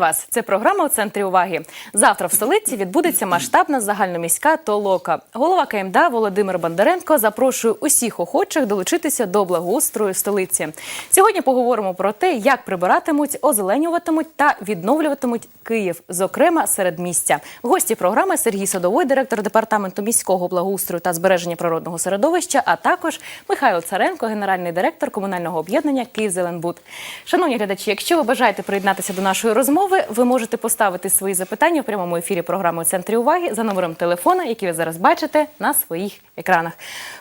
Вас! Це програма у центрі уваги. Завтра в столиці відбудеться масштабна загальноміська толока. Голова КМДА Володимир Бондаренко запрошує усіх охочих долучитися до благоустрою столиці. Сьогодні поговоримо про те, як прибиратимуть, озеленюватимуть та відновлюватимуть Київ, зокрема середмістя. Гості програми Сергій Садовой, директор департаменту міського благоустрою та збереження природного середовища, а також Михайло Царенко, генеральний директор комунального об'єднання «Київзеленбуд». Шановні глядачі, якщо ви бажаєте приєднатися до нашої розмови, ви можете поставити свої запитання в прямому ефірі програми у центрі уваги за номером телефона, який ви зараз бачите на своїх екранах.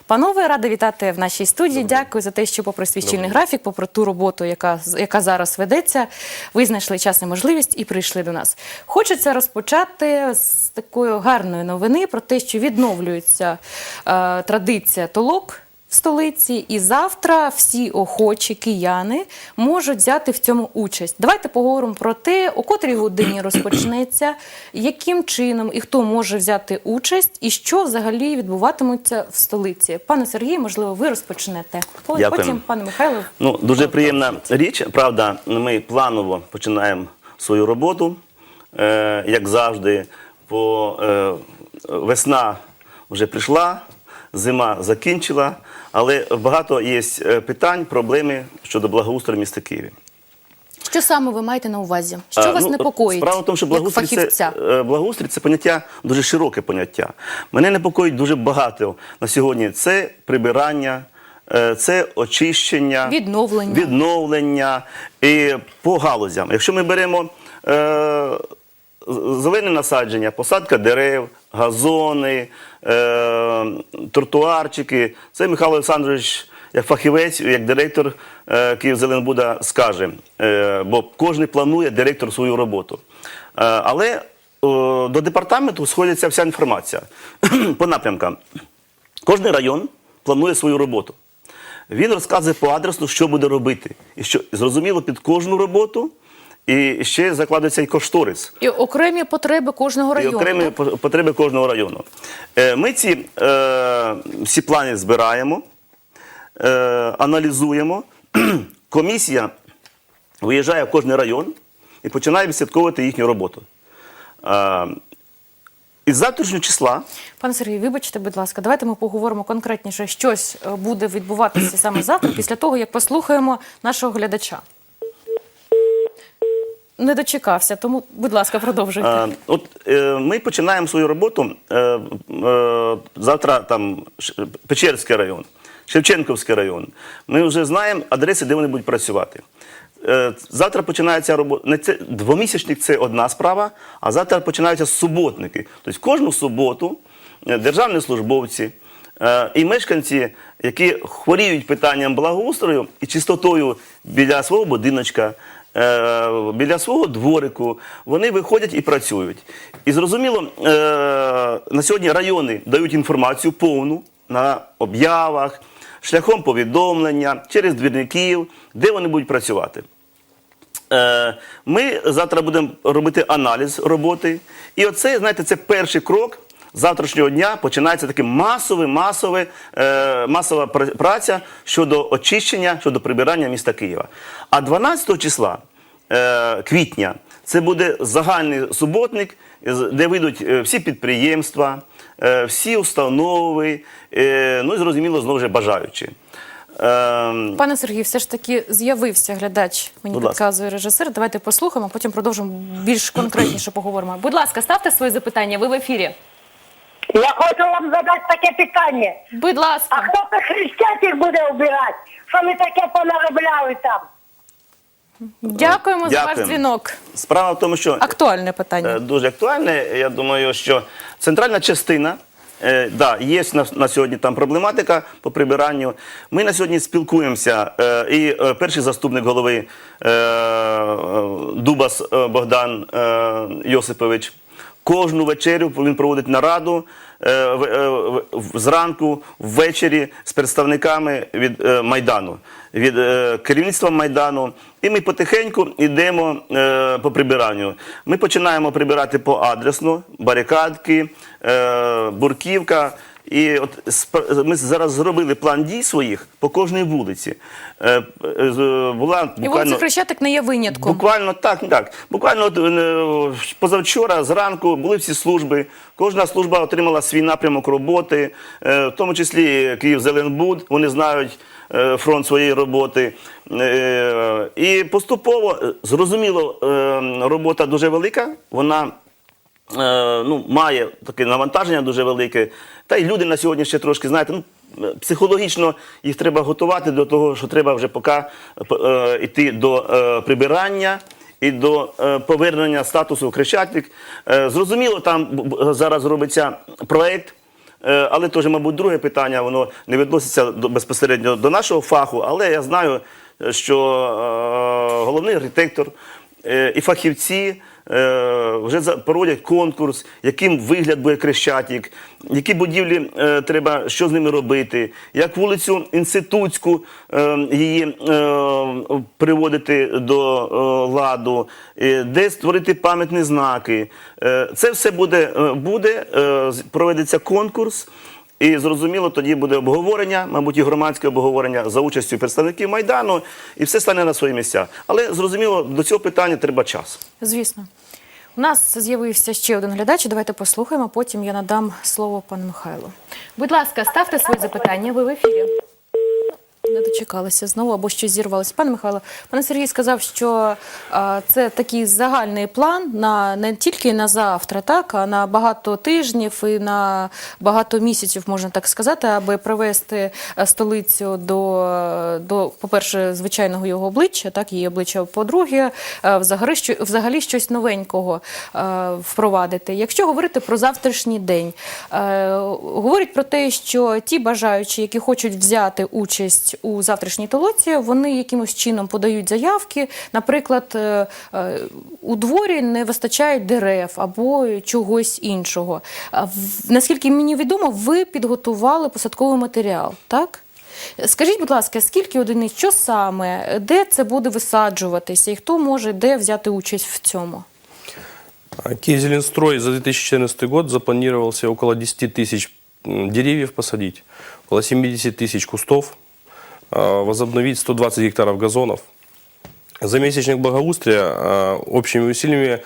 Панове, рада вітати в нашій студії. Дякую за те, що, попри свій щільний графік, попри ту роботу, яка яка зараз ведеться, ви знайшли час і можливість і прийшли до нас. Хочеться розпочати з такої гарної новини про те, що відновлюється е, традиція толок столиці, і завтра всі охочі кияни можуть взяти в цьому участь. Давайте поговоримо про те, о котрій годині розпочнеться, яким чином і хто може взяти участь, і що взагалі відбуватиметься в столиці. Пане Сергію, можливо, ви розпочнете. Дякую. Потім, пане Михайло. Ну, дуже приємна річ. Правда, ми планово починаємо свою роботу, е, як завжди. По, е, весна вже прийшла, зима закінчила, але багато є е, питань, проблеми щодо благоустрою міста Києві. Що саме ви маєте на увазі? Що А, вас ну, непокоїть? Справа в тому, що благоустрій це, е, благоустрій це поняття дуже широке поняття. Мене непокоїть дуже багато на сьогодні. Це прибирання, е, це очищення, Відновлення. відновлення і по галузям. Якщо ми беремо е, зелене насадження, посадка дерев, газони, е, тротуарчики, це Михайло Олександрович. Як фахівець, як директор е, Київзеленбуда скаже, е, бо кожен планує директор свою роботу. Е, але е, до департаменту сходиться вся інформація по напрямкам. Кожний район планує свою роботу. Він розказує по адресу, що буде робити. І що зрозуміло під кожну роботу, і ще закладається і кошторис. І окремі потреби кожного І району. окремі так? потреби кожного району. Е, Ми ці е, всі плани збираємо, е, аналізуємо. Комісія виїжджає в кожний район і починає відслідковувати їхню роботу. Е, Із завтрашнього числа Пане Сергію, вибачте, будь ласка, давайте ми поговоримо конкретніше, щось буде відбуватися саме завтра, після того, як послухаємо нашого глядача. Не дочекався, тому, будь ласка, продовжуйте. Е, От е, ми починаємо свою роботу е, е, завтра там Печерський район, Шевченківський район. Ми вже знаємо адреси, де вони будуть працювати. Е, Завтра починається робота. Не це двомісячник це одна справа, а завтра починаються суботники. Тобто кожну суботу е, державні службовці е, і мешканці, які хворіють питанням благоустрою і чистотою біля свого будиночка, біля свого дворику, вони виходять і працюють. І зрозуміло, е, на сьогодні райони дають інформацію повну на об'явах, шляхом повідомлення, через двірників, де вони будуть працювати. Е, Ми завтра будемо робити аналіз роботи. І оце, знаєте, це перший крок. Завтрашнього дня починається таке масове, масове, е, масова пра- праця щодо очищення, щодо прибирання міста Києва. А 12 числа е, квітня це буде загальний суботник, з- де вийдуть е, всі підприємства, е, всі установи, е, ну і зрозуміло, знову ж бажаючі. Е, Пане Сергію, все ж таки з'явився глядач, мені Будь ласка. підказує режисер. Давайте послухаємо, потім продовжимо більш конкретніше поговоримо. Будь ласка, ставте свої запитання, ви в ефірі. Я хочу вам задати таке питання. Будь ласка. А хто це хрестятих буде обирати? Що ми таке понаробляли там? Дякуємо за ваш Дякуємо. дзвінок. Справа в тому, що Актуальне питання. Е, дуже актуальне. Я думаю, що центральна частина. Е, да, є на, на сьогодні там проблематика по прибиранню. Ми на сьогодні спілкуємося. Е, і е, перший заступник голови е, е, Дубас е, Богдан е, Йосипович. Кожну вечерю він проводить нараду е, е, зранку, ввечері з представниками від е, Майдану, від керівництва Майдану. І ми потихеньку йдемо по прибиранню. Ми починаємо прибирати по адресно, барикадки, бурківка. І от ми зараз зробили план дій своїх по кожній вулиці. Е, е, Була І вулиця Хрещатик не є винятком. Буквально так, так. Буквально от, е, позавчора зранку були всі служби. Кожна служба отримала свій напрямок роботи, е, в тому числі Київ Зеленбуд. Вони знають е, фронт своєї роботи. Е, І поступово зрозуміло, е, робота дуже велика. Вона ну, має таке навантаження дуже велике. Та й люди на сьогодні ще трошки, знаєте, ну, е, психологічно їх треба готувати до того, що треба вже поки е, йти до е, прибирання. І до е, повернення статусу Хрещатик. Е, зрозуміло, там зараз робиться проєкт, е, але теж, мабуть, друге питання, воно не відноситься безпосередньо до нашого фаху, але я знаю, е, що е, головний архітектор е, і фахівці е, вже проводять конкурс, яким вигляд буде Крещатик, які будівлі е, треба, що з ними робити, як вулицю Інститутську е, її е, приводити до е, ладу, е, де створити пам'ятні знаки. Е, це все буде, е, буде е, проведеться конкурс. І зрозуміло, тоді буде обговорення, мабуть, і громадське обговорення за участю представників Майдану, і все стане на свої місця. Але зрозуміло, до цього питання треба час. Звісно. У нас з'явився ще один глядач. Давайте послухаємо, потім я надам слово пану Михайлу. Будь ласка, ставте свої запитання. Ви в ефірі. Не дочекалися знову або щось зірвалося. Пане Михайло, пане Сергій сказав, що а, це такий загальний план на не тільки на завтра, так а на багато тижнів і на багато місяців, можна так сказати, аби привести е, столицю до, до по-перше, звичайного його обличчя, так її обличчя. По-друге, е, взагалі, що, взагалі щось новенького е, впровадити. Якщо говорити про завтрашній день, е, говорять про те, що ті бажаючі, які хочуть взяти участь у завтрашній толоці, вони якимось чином подають заявки. Наприклад, е, е, у дворі не вистачає дерев або чогось іншого. Наскільки мені відомо, ви підготували посадковий матеріал, так? Скажіть, будь ласка, скільки одиниць, що саме, де це буде висаджуватися, і хто може де взяти участь в цьому? А за 2014 год запланировался около 10 тысяч м, деревьев посадить, около 70 тысяч кустов, возобновить 120 гектаров газонов. За месячник благоустрия общими усилиями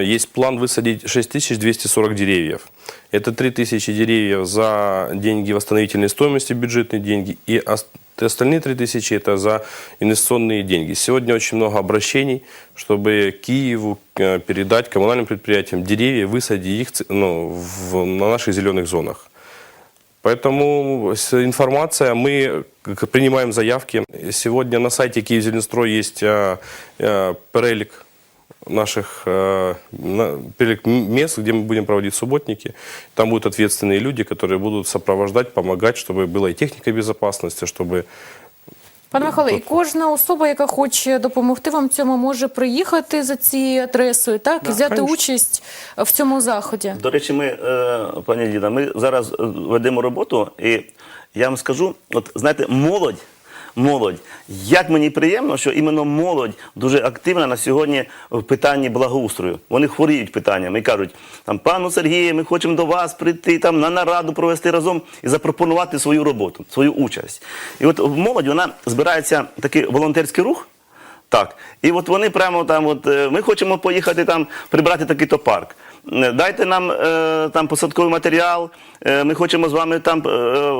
есть план высадить 6240 деревьев. Это 3000 деревьев за деньги восстановительной стоимости, бюджетные деньги, и ос- остальные 3000 это за инвестиционные деньги. Сегодня очень много обращений, чтобы Киеву э, передать коммунальным предприятиям деревья, высадить их ну, в- на наших зеленых зонах. Поэтому информация, мы принимаем заявки. Сегодня на сайте Киевзеленстрой есть э, э, перелик наших э, перелик мест, где мы будем проводить субботники. Там будут ответственные люди, которые будут сопровождать, помогать, чтобы была и техника безопасности, чтобы Пане Михайло, і кожна особа, яка хоче допомогти вам цьому, може приїхати за цією адресою, так і Да, взяти конечно. участь в цьому заході. До речі, ми, е, пані Ліна, ми зараз е, ведемо роботу, і я вам скажу: от знаєте, молодь. Молодь, як мені приємно, що іменно молодь дуже активна на сьогодні в питанні благоустрою. Вони хворіють питаннями і кажуть: там пану Сергію, ми хочемо до вас прийти там на нараду провести разом і запропонувати свою роботу, свою участь. І от молодь вона збирається такий волонтерський рух. Так, і от вони прямо там, от е, ми хочемо поїхати там прибрати такий-то парк. Е, Дайте нам е, там посадковий матеріал. е, Ми хочемо з вами там,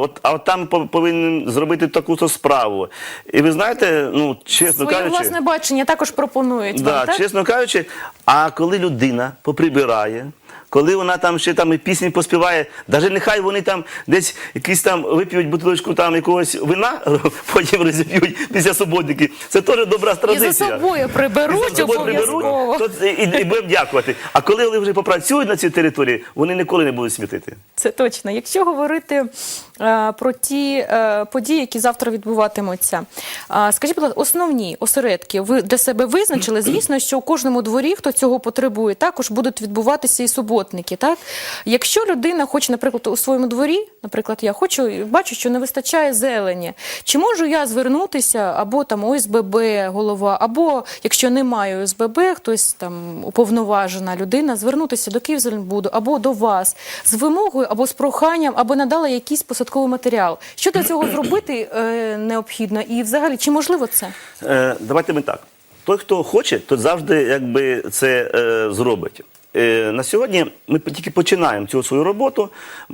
от, а от там повинен повинні зробити таку-то справу. І ви знаєте, ну чесно Своє кажучи, власне бачення також пропонують да, вам, так? чесно кажучи, а коли людина поприбирає. Коли вона там ще там і пісні поспіває, навіть нехай вони там десь якісь там вип'ють бутилочку там якогось вина, потім розіп'ють після суботники. Це теж добра І традиція. за собою приберуть І за собою обов'язково. приберуть, і, і будемо дякувати. А коли вони вже попрацюють на цій території, вони ніколи не будуть смітити. Це точно. Якщо говорити е, про ті е, події, які завтра відбуватимуться, е, скажіть, будь ласка, основні осередки ви для себе визначили? Звісно, що у кожному дворі, хто цього потребує, також будуть відбуватися і суботники. Суботники. Так, якщо людина хоче, наприклад, у своєму дворі, наприклад, я хочу бачу, що не вистачає зелені. Чи можу я звернутися або там ОСББ голова, або якщо немає ОСББ, хтось там уповноважена людина, звернутися до Київзеленбуду або до вас з вимогою або з проханням, аби надала якийсь посадковий матеріал. Що для цього зробити е, необхідно, і взагалі чи можливо це? Е, давайте ми так. Той, хто хоче, той завжди якби це е, зробить. Е, на сьогодні ми тільки починаємо цю свою роботу.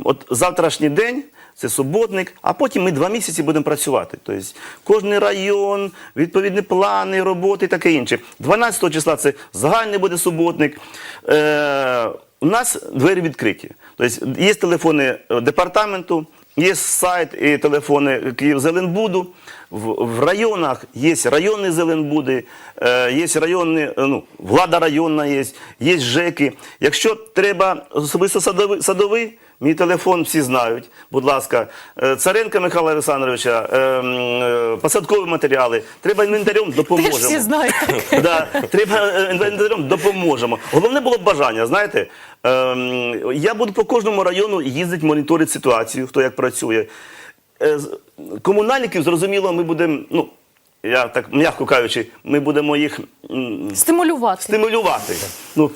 От завтрашній день це суботник, а потім ми два місяці будемо працювати. Тобто кожний район, відповідні плани, роботи і таке інше. 12 числа це загальний буде суботник. Е, у нас двері відкриті. Тобто є телефони е, департаменту, є сайт і телефони Київзеленбуду. В, в районах є районні зеленбуди, е, є районні, е, ну, влада районна є, є ЖЕКи. Якщо треба особисто садовий, садовий Мій телефон всі знають. Будь ласка, Е, Царенка Михайла Олександровича, е, е, посадкові матеріали. Треба інвентарем допоможемо. Теж всі знають. Да, треба е, інвентарем допоможемо. Головне було б бажання. Знаєте, ем, я буду по кожному району їздити, моніторити ситуацію, хто як працює. Комунальників, зрозуміло, ми будемо, ну, я так м'яко кажучи, ми будемо їх м, Стимулювати. стимулювати. Ну,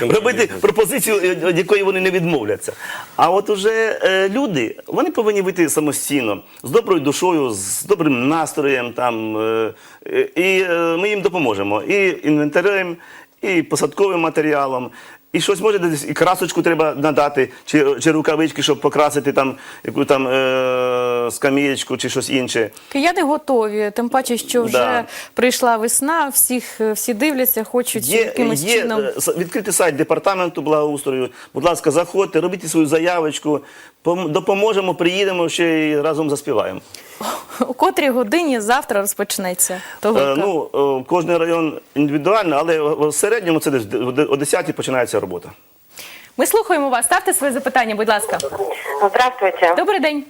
робити пропозицію, від якої вони не відмовляться. А от уже е, люди, вони повинні вийти самостійно, з доброю душою, з добрим настроєм. Там, е, е, і е, ми їм допоможемо. І інвентарем, і посадковим матеріалом. І щось може десь і красочку треба надати, чи, чи рукавички, щоб покрасити там яку там е, скамієчку чи щось інше. Кияни готові, тим паче, що вже Да. прийшла весна, всіх е, всі дивляться, хочуть Є, якимось є чином. е, відкритий сайт департаменту благоустрою. Будь ласка, заходьте, робіть свою заявочку, пом- допоможемо, приїдемо ще й разом заспіваємо. У котрій годині завтра розпочнеться того. Е, ну, е, кожен район індивідуально, але в в середньому це десь о 10 починається робота. Ми слухаємо вас. Ставте своє запитання, будь ласка. Здравствуйте. Добрий день.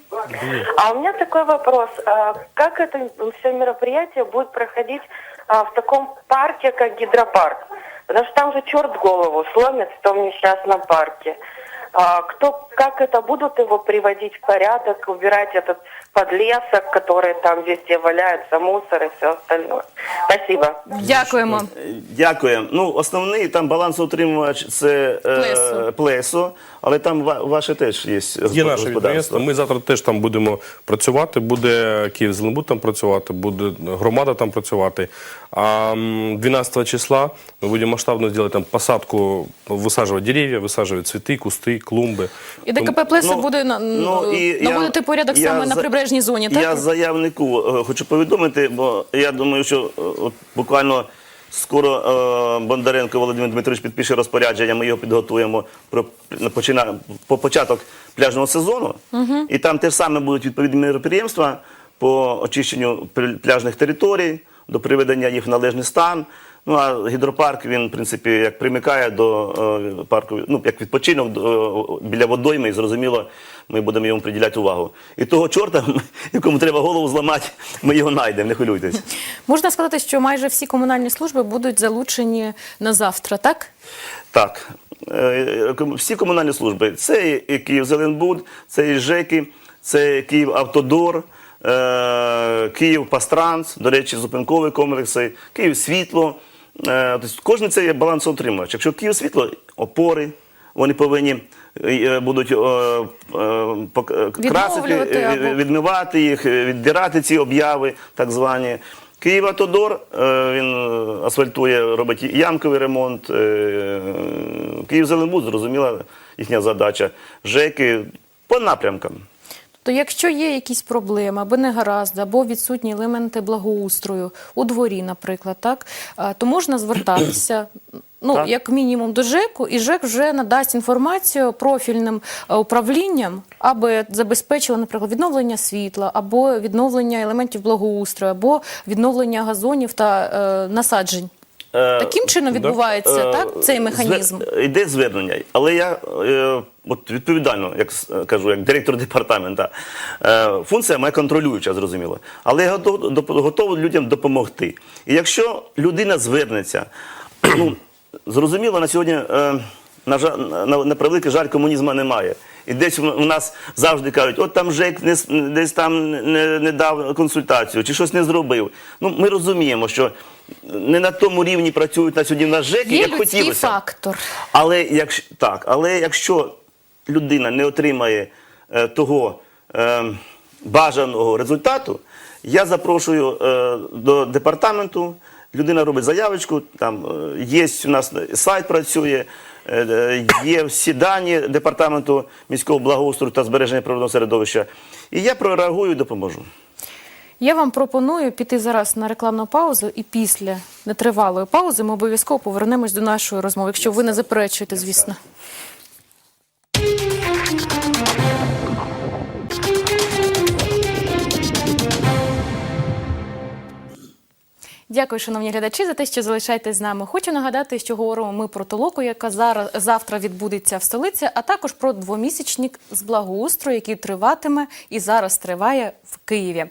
А у меня такой вопрос. А Как это все мероприятие будет проходить а, в таком парке, как гидропарк? Потому что там же черт голову сломит в том несчастном парке. А кто, как это будут его приводить в порядок, убирать этот подлесок, который там везде валяется, мусор и все остальное? Спасибо. Дякуємо. Е, Дякую. Ну, основний там балансоутримувач це е, Плесо. плесо, але там ва- ваше теж є Є господарство. наше підприємство. Ми завтра теж там будемо працювати. Буде Київзеленбуд там працювати, буде громада там працювати. А м, 12 числа ми будемо масштабно робити там посадку, висаджувати дерев'я, висаджувати цвіти, кусти, клумби. І ДКП Плеса буде на, і наводити порядок я саме на за- прибережній зоні, так? Я заявнику е, хочу повідомити, бо я думаю, що е, от буквально скоро е, Бондаренко Володимир Дмитрович підпише розпорядження, ми його підготуємо про почина, по початок пляжного сезону. І там теж саме будуть відповідні мероприємства по очищенню пляжних територій, до приведення їх в належний стан. Ну а гідропарк він, в принципі, як примикає до е, парку, ну як відпочинок до, е, біля водойми, і зрозуміло, ми будемо йому приділяти увагу. І того чорта, якому треба голову зламати, ми його знайдемо, не хвилюйтесь. Можна сказати, що майже всі комунальні служби будуть залучені на завтра, так? Так, е, всі комунальні служби, це і Київзеленбуд, це і ЖЕКи, це Київавтодор, е, Київпастранс, до речі, зупинкові комплекси, Київсвітло. Е, Тобто кожен це є балансоутримувач. Якщо Київсвітло, опори, вони повинні е, будуть е, е, е, красити, е, відмивати їх, е, віддирати ці обяви, так звані. Київавтодор, е, він е, асфальтує, робить ямковий ремонт. е, Київзеленбуд, зрозуміла їхня задача. ЖЕКи по напрямкам. То якщо є якісь проблеми, або негаразди, або відсутні елементи благоустрою у дворі, наприклад, так, то можна звертатися. Ну, Так. як мінімум до ЖЕКу, і ЖЕК вже надасть інформацію профільним е, управлінням, аби забезпечило, наприклад, відновлення світла, або відновлення елементів благоустрою, або відновлення газонів та е, насаджень. Е, Таким чином відбувається Е, так цей механізм. звер- Йде звернення, але я е, от відповідально, як кажу, як директор департамента, е, функція моя контролююча, зрозуміло. Але я готов, доп- готовий людям допомогти. І якщо людина звернеться, ну зрозуміло, на сьогодні. Е, на, на, на превеликий жаль, комунізму немає. І десь у нас завжди кажуть, от там ЖЕК не, десь там не, не дав консультацію чи щось не зробив. Ну, ми розуміємо, що не на тому рівні працюють на сьогодні на ЖЕКи, Є як хотілося. фактор. Але якщо так, але якщо людина не отримає е, того е, бажаного результату, я запрошую е, до департаменту. Людина робить заявочку, там е, є у нас сайт працює, е, е, є всі дані департаменту міського благоустрою та збереження природного середовища. І я прореагую і допоможу. Я вам пропоную піти зараз на рекламну паузу, і після нетривалої паузи ми обов'язково повернемось до нашої розмови, якщо ви не заперечуєте, звісно. Дякую, шановні глядачі, за те, що залишаєтесь з нами. Хочу нагадати, що говоримо ми про толоку, яка зараз завтра відбудеться в столиці, а також про двомісячник з благоустрою, який триватиме і зараз триває в Києві.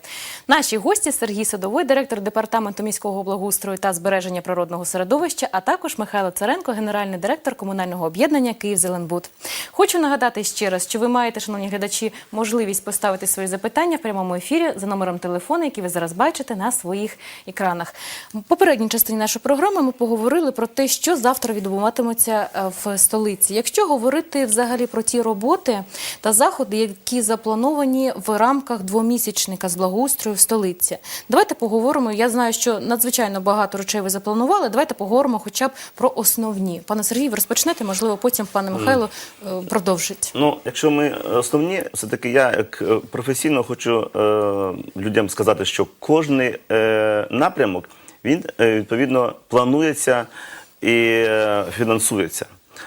Наші гості Сергій Садовий, директор департаменту міського благоустрою та збереження природного середовища, а також Михайло Царенко, генеральний директор комунального об'єднання «Київзеленбуд». Хочу нагадати ще раз, що ви маєте, шановні глядачі, можливість поставити свої запитання в прямому ефірі за номером телефону, який ви зараз бачите на своїх екранах. В попередній частині нашої програми ми поговорили про те, що завтра відбуватиметься е, в столиці. Якщо говорити взагалі про ті роботи та заходи, які заплановані в рамках двомісячника з благоустрою в столиці, давайте поговоримо. Я знаю, що надзвичайно багато речей ви запланували. Давайте поговоримо, хоча б про основні. Пане Сергій, ви розпочнете, можливо, потім пане Михайло е, продовжить. Ну, якщо ми основні, все-таки я як е, професійно хочу е, людям сказати, що кожний е, напрямок він е, відповідно планується і е, фінансується.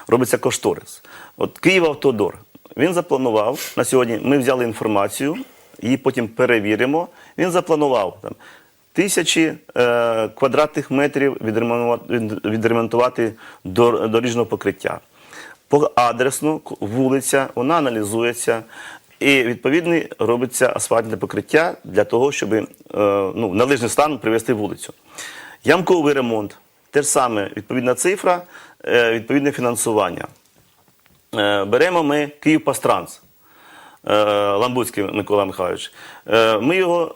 Робиться кошторис. От Київавтодор. Він запланував на сьогодні. Ми взяли інформацію, її потім перевіримо. Він запланував там тисячі е, квадратних метрів відремонтувати, від- доріжного покриття по адресно вулиця, вона аналізується. І відповідно робиться асфальтне покриття для того, щоб е, ну, в належний стан привести вулицю. Ямковий ремонт те ж саме відповідна цифра, е, відповідне фінансування. Е, беремо ми Київпастранс. е, Ламбуцький Микола Михайлович. Ми його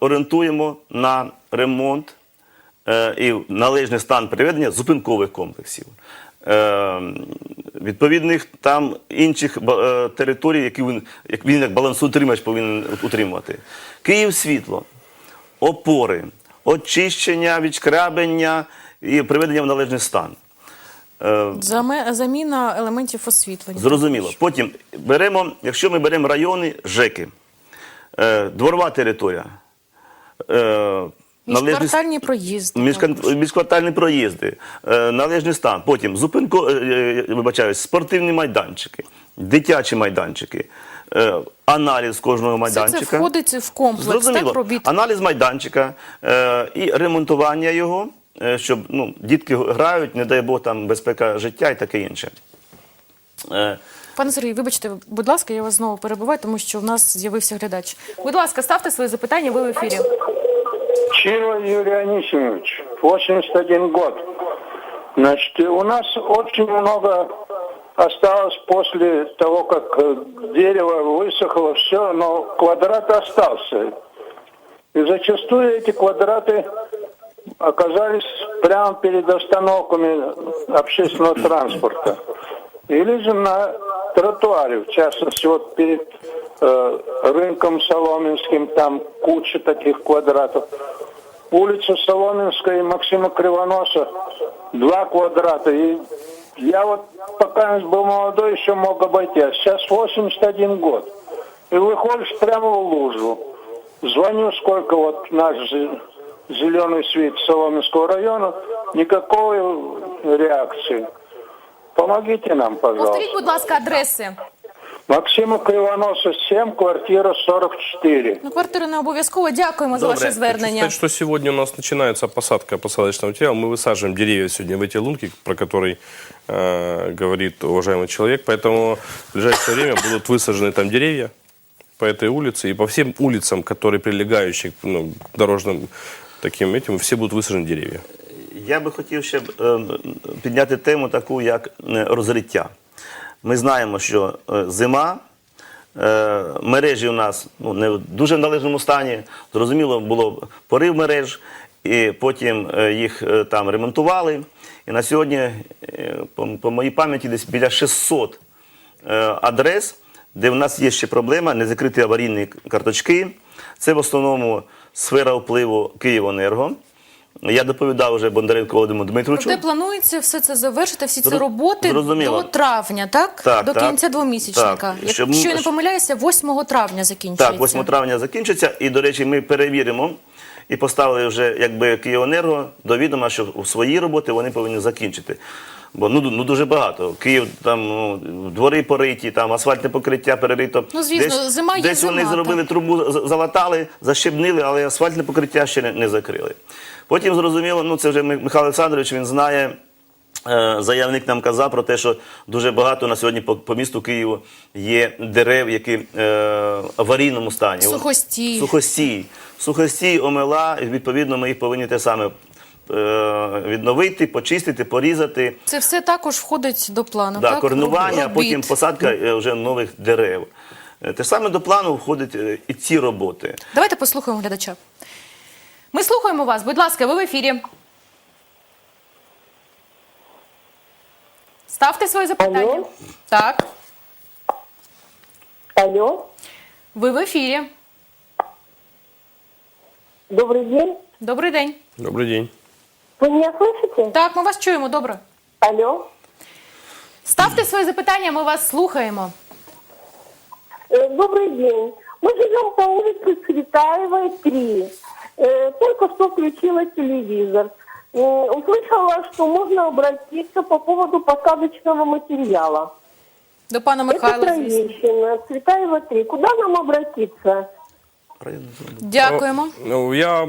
орієнтуємо на ремонт і належний стан приведення зупинкових комплексів. Е, Відповідних там інших е, територій, які він як він як балансоутримач повинен утримувати. Київ світло, опори, очищення, відшкрябення і приведення в належний стан. Е, Заміна елементів освітлення. Зрозуміло. Потім беремо, якщо ми беремо райони ЖЕКи, дворова територія, Міжквартальні проїзди. Міжквартальні проїзди, е, належний стан. Потім зупинко, е, е, вибачаюсь, спортивні майданчики, дитячі майданчики, аналіз кожного Все майданчика. це входить в комплекс Зрозуміло. так, робіт. Аналіз майданчика е, і ремонтування його, е, щоб ну, дітки грають, не дай Бог, там безпека життя і таке інше. Е, Пане Сергій, вибачте, будь ласка, я вас знову перебуваю, тому що в нас з'явився глядач. Будь ласка, ставте свої запитання, ви в ефірі. Чиров Юрий Анисимович, 81 год. Значит, у нас очень много осталось после того, как э, дерево высохло, все, но квадрат остался. И зачастую эти квадраты оказались прямо перед остановками общественного транспорта. Или же на тротуаре, в частности, вот перед э, рынком Соломенским, там куча таких квадратов. Улица Соломенская и Максима Кривоноса, два квадрата. И я вот пока был молодой, еще мог обойти, а сейчас 81 год. И выходишь прямо в лужу. Звоню, сколько вот наш зе- зеленый свет Соломенского района, никакой реакции. Помогите нам, пожалуйста. Повторіть, будь ласка, адреси. Максима Кривоноса 7, квартира 44. Ну, квартири не обов'язково. Дякуємо за Добре. ваше Хочу Хочу звернення. сказать, что сегодня у нас начинается посадка посадочного материала. Мы высаживаем деревья сегодня в эти лунки, про которые э, говорит уважаемый человек. Поэтому в ближайшее время будут высажены там деревья по этой улице и по всем улицам, которые прилегающие ну, к дорожным таким этим, все будут высажены деревья. Я би хотів ще е, підняти тему таку, як е, розриття. Ми знаємо, що е, зима, е, мережі у нас ну, не в дуже належному стані. Зрозуміло, було порив мереж, і потім е, їх там ремонтували. І на сьогодні, по, моїй пам'яті, десь біля 600 е, адрес, де в нас є ще проблема, не закриті аварійні карточки. Це в основному сфера впливу Київенерго. Я доповідав вже Бондаренко Володимиру Дмитровичу. Де планується все це завершити, всі ці Зро- роботи зрозуміло. до травня, так? Так, до так. кінця двомісячника. Так. Якщо Щоб ми- я не помиляюся, 8 травня закінчується. Так, 8 травня закінчиться. І, до речі, ми перевіримо і поставили вже якби Київенерго до відома, що свої роботи вони повинні закінчити. Бо ну, ну дуже багато. Київ там ну, двори пориті, там асфальтне покриття перерито. Ну, звісно, зима є десь вони зима, зробили трубу, залатали, защебнили, але асфальтне покриття ще не, не закрили. Потім зрозуміло, ну це вже Михайло Олександрович, він знає. Е, Заявник нам казав про те, що дуже багато на сьогодні по, по місту Києву є дерев, які е, в аварійному стані. Сухостій. Сухостій. Сухостій, омела, відповідно ми їх повинні те саме е, відновити, почистити, порізати. Це все також входить до плану. Да, так? корнування, а потім посадка е, вже нових дерев. Е, Те саме до плану входять і ці роботи. Давайте послухаємо глядача. Ми слухаємо вас. Будь ласка, ви в ефірі. Ставте своє запитання. Алло? Так, Алло, ви в ефірі. добрый день. Добрий день. Добрый день. Вы меня слышите? Так, ми вас чуємо. Добре. Алло. Ставте своє запитання, ми вас слухаємо. Э, Добрый день. Мы живем по улице Цветаевой, 3. Э, Только что включила телевизор. Э, Услышала, что можно обратиться по поводу посадочного материала. До пана Это Михайла, звісно. Троещина, Цветаева, 3. Куда нам обратиться? Дякуємо. Ну, Я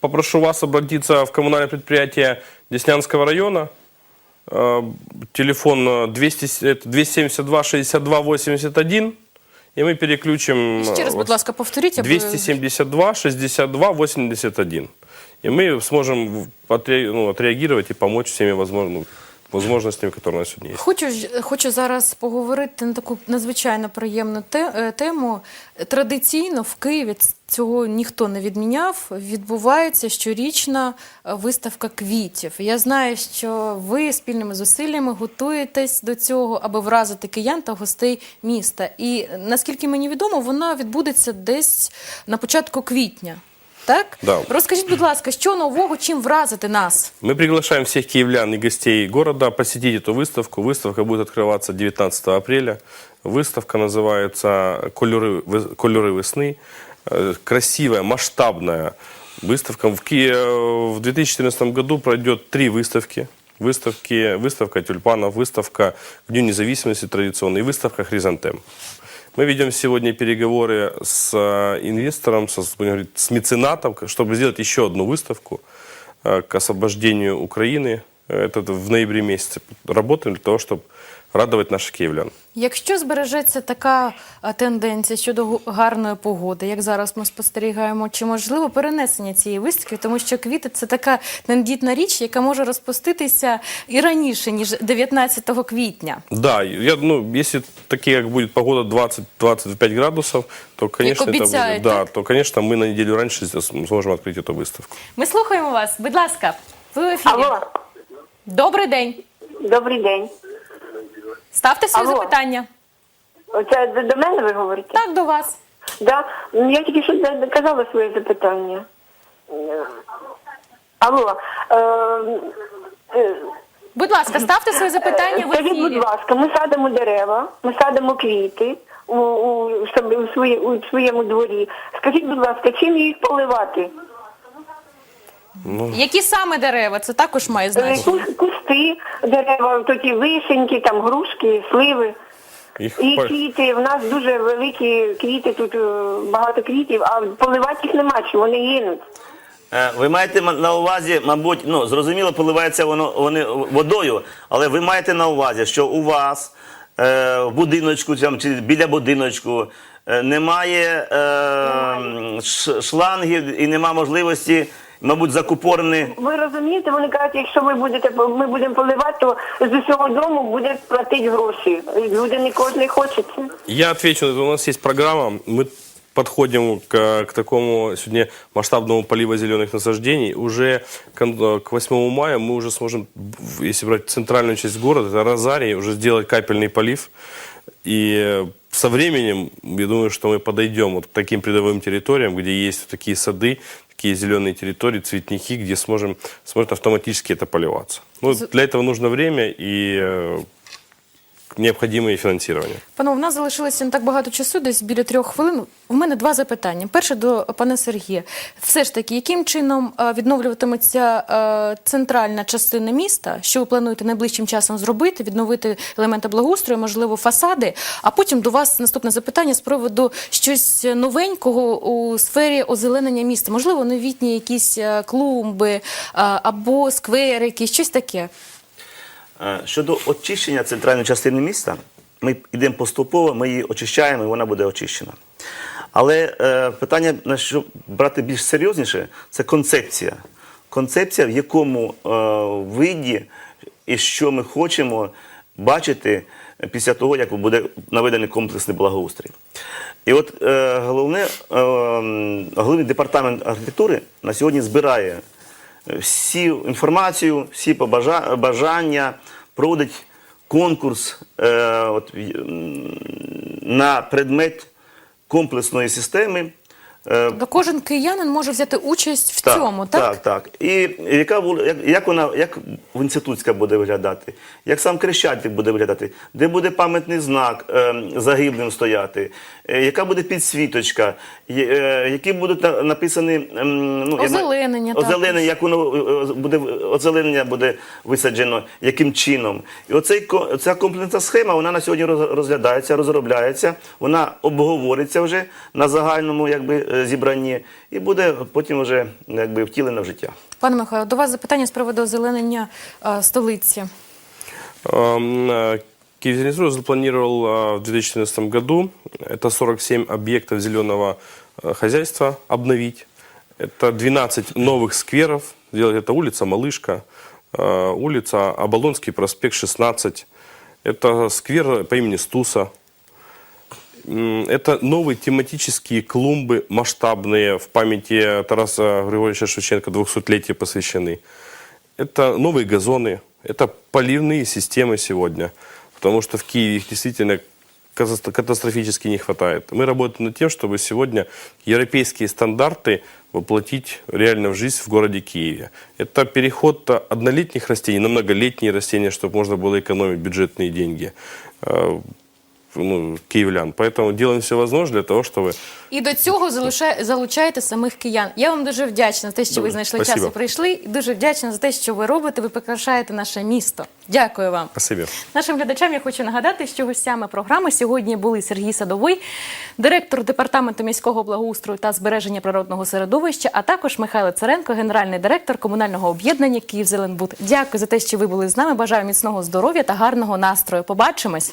попрошу вас обратиться в коммунальное предприятие Деснянского района. Э, Телефон э, 200, это 272 62 81. И мы переключим... Ще раз, э, будь ласка, повторіть. аби- 272 62 81. И мы сможем ну, отреагировать и помочь всеми возможными возможностями, которые у нас сегодня есть. Хочу, хочу зараз поговорити на таку надзвичайно приємну е, тему. Традиційно в Києві цього ніхто не відміняв. Відбувається щорічна е, виставка квітів. Я знаю, що ви спільними зусиллями готуєтесь до цього, аби вразити киян та гостей міста. І наскільки мені відомо, вона відбудеться десь на початку квітня. Так? Да. Розкажіть, будь ласка, що нового, чим вразити нас? Мы приглашаем всех киевлян и гостей города посетить эту выставку. Выставка будет открываться 19 апреля. Выставка называется «Кольоры, вы- «Кольоры весны». Э, Красивая, масштабная выставка. В, Ки- э, в 2014 году пройдет три выставки. Выставки, выставка тюльпанов, выставка к Дню независимости традиционной и выставка хризантем. Мы ведем сегодня переговоры с э, инвестором, со, будем говорить, с меценатом, чтобы сделать еще одну выставку э, к освобождению Украины. Это в ноябре месяце. Работаем для того, чтобы радовать наших киевлян. Якщо збережеться така а, тенденція щодо гу- гарної погоди, як зараз ми спостерігаємо, чи можливо перенесення цієї виставки, тому що квіти це така тендітна річ, яка може розпуститися і раніше ніж 19 квітня. Да, я, ну, если такие, как будет погода 20-25 градусов, то, конечно, это обещают, будет, да, так? то, конечно, мы на неделю раньше здесь сможем открыть эту выставку. Ми слухаємо вас. Будь ласка, ви в ефірі. Алло, Добрий день. добрий день. Ставте свої Алло. запитання. Це до мене ви говорите? Так, до вас. Да. Ну, Я тільки що за- казала своє запитання. Е, Алло. Е, е, Будь ласка, ставте свої запитання в Скажіть, будь ефірі. ласка, ми садимо дерева, ми садимо квіти у, у, собі- у, своє- у своєму дворі. Скажіть, будь ласка, чим їх поливати? Які саме дерева? Це також має Е, значення. кус- Кусти, дерева, тоді вишеньки, там грушки, сливи. Их І квіти. В нас дуже великі квіти, тут е, багато квітів, а поливати їх нема, чим вони гинуть. Е, Ви маєте ма- на увазі, мабуть, ну зрозуміло, поливається воно вони водою, але ви маєте на увазі, що у вас е, в будиночку там, чи біля будиночку е, немає е, ш- шлангів і немає можливості мабуть, закупорений. Ви розумієте, вони кажуть, якщо ви будете ми будемо поливати, то з усього дому буде платити гроші. Люди нікого не хочеться. Я отвечу, на это. у нас есть программа, мы подходим к, к такому сегодня масштабному полива зеленых насаждений. Уже кон- к 8 мая мы уже сможем, в- если брать центральную часть города, это Розарий, уже сделать капельный полив. И э, со временем, я думаю, что мы подойдем вот к таким придовым территориям, где есть вот такие сады, такие зеленые территории, цветники, где сможем, сможет автоматически это поливаться. Ну, для этого нужно время и необходимое финансирование. Панове, в нас залишилося не так багато часу, десь біля трьох хвилин. У мене два запитання. Перше до пана Сергія. Все ж таки, яким чином е, відновлюватиметься е, центральна частина міста? Що ви плануєте найближчим часом зробити? Відновити елементи благоустрою, можливо, фасади? А потім до вас наступне запитання з приводу щось новенького у сфері озеленення міста. Можливо, новітні якісь е, клумби або скверики, щось таке. Е, Щодо очищення центральної частини міста, ми йдемо поступово, ми її очищаємо, і вона буде очищена. Але е, питання, на що брати більш серйозніше, це концепція. Концепція, в якому е, виді і що ми хочемо бачити після того, як буде наведений комплексний благоустрій. І от е, головне, е, головний департамент архітектури на сьогодні збирає всі інформацію, всі бажання, проводить конкурс е, от, на предмет комплексної системи. Е, Тобто кожен киянин може взяти участь в цьому, так? Так, так. І яка як, як вона, як інститутська буде виглядати, як сам Крещатик буде виглядати, де буде пам'ятний знак е, загиблим стояти, е, яка буде підсвіточка, є- е, які будуть на- написані ем, ну, я Озеленення також. озеленення, як воно е, буде озеленення буде висаджено, яким чином. І оцей ця комплексна схема, вона на сьогодні роз- розглядається, розробляється, вона обговориться вже на загальному якби, е, зібранні і буде потім вже якби, втілена в життя. Пане Михайло, до вас запитання з приводу озеленення е, столиці. Эм, э, Киевзеленстрой запланировал э, в 2014 году это 47 объектов зеленого э, хозяйства обновить. Это 12 новых скверов. Сделать это улица Малышка, э, улица Оболонский проспект 16. Это сквер по имени Стуса. это новые тематические клумбы масштабные в памяти Тараса Григорьевича Шевченко 200-летия посвящены. Это новые газоны, это поливные системы сегодня, потому что в Киеве их действительно катастрофически не хватает. Мы работаем над тем, чтобы сегодня европейские стандарты воплотить реально в жизнь в городе Киеве. Это переход однолетних растений на многолетние растения, чтобы можно было экономить бюджетные деньги э, ну, киевлян. Поэтому делаем все возможное для того, чтобы І до цього залучає- залучаєте самих киян. Я вам дуже вдячна за те, що ви Добре, знайшли час спасибо. і прийшли. І дуже вдячна за те, що ви робите. Ви прикрашаєте наше місто. Дякую вам. Спасибо. Нашим глядачам я хочу нагадати, що гостями програми сьогодні були Сергій Садовий, директор департаменту міського благоустрою та збереження природного середовища, а також Михайло Царенко, генеральний директор комунального об'єднання Київзеленбуд. Дякую за те, що ви були з нами. Бажаю міцного здоров'я та гарного настрою. Побачимось.